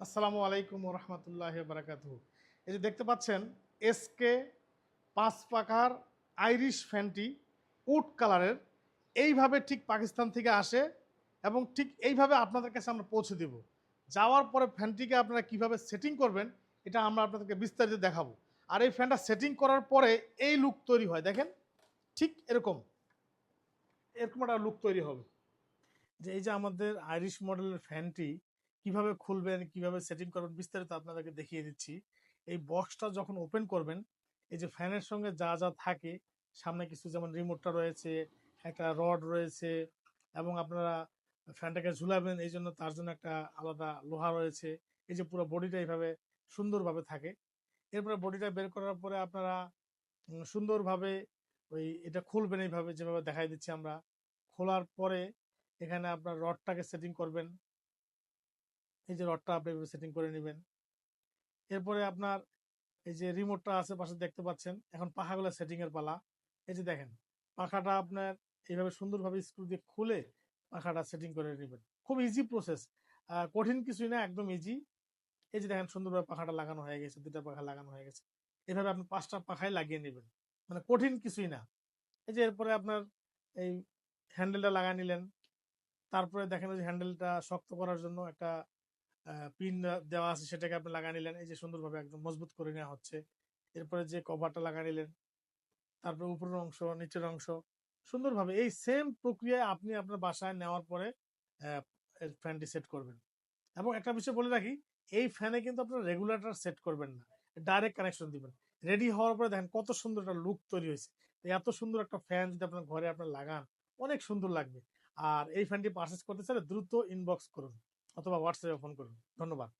আসসালামু আলাইকুম রহমতুল্লাহ বারাকাতু এই যে দেখতে পাচ্ছেন এসকে পাঁচ পাখার আইরিশ ফ্যানটি উড কালারের, এইভাবে ঠিক পাকিস্তান থেকে আসে এবং ঠিক এইভাবে আপনাদের কাছে আমরা পৌঁছে দেব। যাওয়ার পরে ফ্যানটিকে আপনারা কীভাবে সেটিং করবেন, এটা আমরা আপনাদেরকে বিস্তারিত দেখাবো। আর এই ফ্যানটা সেটিং করার পরে এই লুক তৈরি হয়। দেখেন, ঠিক এরকম। এরকম একটা লুক তৈরি হবে। যে এই যে আমাদের আইরিশ মডেলের ফ্যানটি কীভাবে খুলবেন, কীভাবে সেটিং করবেন, বিস্তারিত আপনাদেরকে দেখিয়ে দিচ্ছি। এই বক্সটা যখন ওপেন করবেন, এই যে ফ্যানের সঙ্গে যা যা থাকে, সামনে কিছু যেমন রিমোটটা রয়েছে, একটা রড রয়েছে, এবং আপনারা ফ্যানটাকে ঝুলাবেন, এই জন্য তার জন্য একটা আলাদা লোহা রয়েছে। এই যে পুরো বডিটা এইভাবে সুন্দরভাবে থাকে। এরপরে বডিটা বের করার পরে আপনারা সুন্দরভাবে ওই এটা খুলবেন এইভাবে, যেভাবে দেখাই দিচ্ছি আমরা। খোলার পরে এখানে আপনার রডটাকে সেটিং করবেন। এই যে রডটা আপনি সেটিং করে নেবেন। এরপরে আপনার এই যে রিমোটটা আছে, পাশে দেখতে পাচ্ছেন, এখন পাখাগুলো সেটিং এর পালা। এই যে দেখেন, পাখাটা আপনার এইভাবে সুন্দরভাবে স্ক্রু দিয়ে খুলে পাখাটা সেটিং করে নেবেন। খুব ইজি প্রসেস কঠিন কিছুই না, একদম ইজি এই যে দেখেন, সুন্দরভাবে পাখাটা লাগানো হয়ে গেছে দুটা পাখা লাগানো হয়ে গেছে। এভাবে আপনি পাঁচটা পাখায় লাগিয়ে নেবেন মানে কঠিন কিছুই না। এই যে এরপরে আপনার এই হ্যান্ডেলটা লাগা নিলেন, তারপরে দেখেন যে হ্যান্ডেলটা শক্ত করার জন্য একটা পিন দেওয়া আছে, সেটাকে আপনি লাগা নিলেন। এই যে সুন্দরভাবে একদম মজবুত করে নেওয়া হচ্ছে। এরপরে যে কভারটা লাগা নিলেন, তারপরে উপরের অংশ, নিচের অংশ, সুন্দরভাবে এই সেম প্রক্রিয়ায় আপনি আপনার বাসায় নেওয়ার পরে ফ্যানটি সেট করবেন। এবং একটা বিষয় বলে রাখি, এই ফ্যানে কিন্তু আপনার রেগুলেটর সেট করবেন না। ডাইরেক্ট কানেকশন দিবেন। রেডি হওয়ার পরে দেখেন কত সুন্দর একটা লুক তৈরি হয়েছে। এত সুন্দর একটা ফ্যান যদি আপনার ঘরে আপনার লাগান, অনেক সুন্দর লাগবে। আর এই ফ্যানটি পারচেস করতে চাইলে দ্রুত ইনবক্স করুন। অথবা হোয়াটসঅ্যাপে ফোন করুন। ধন্যবাদ।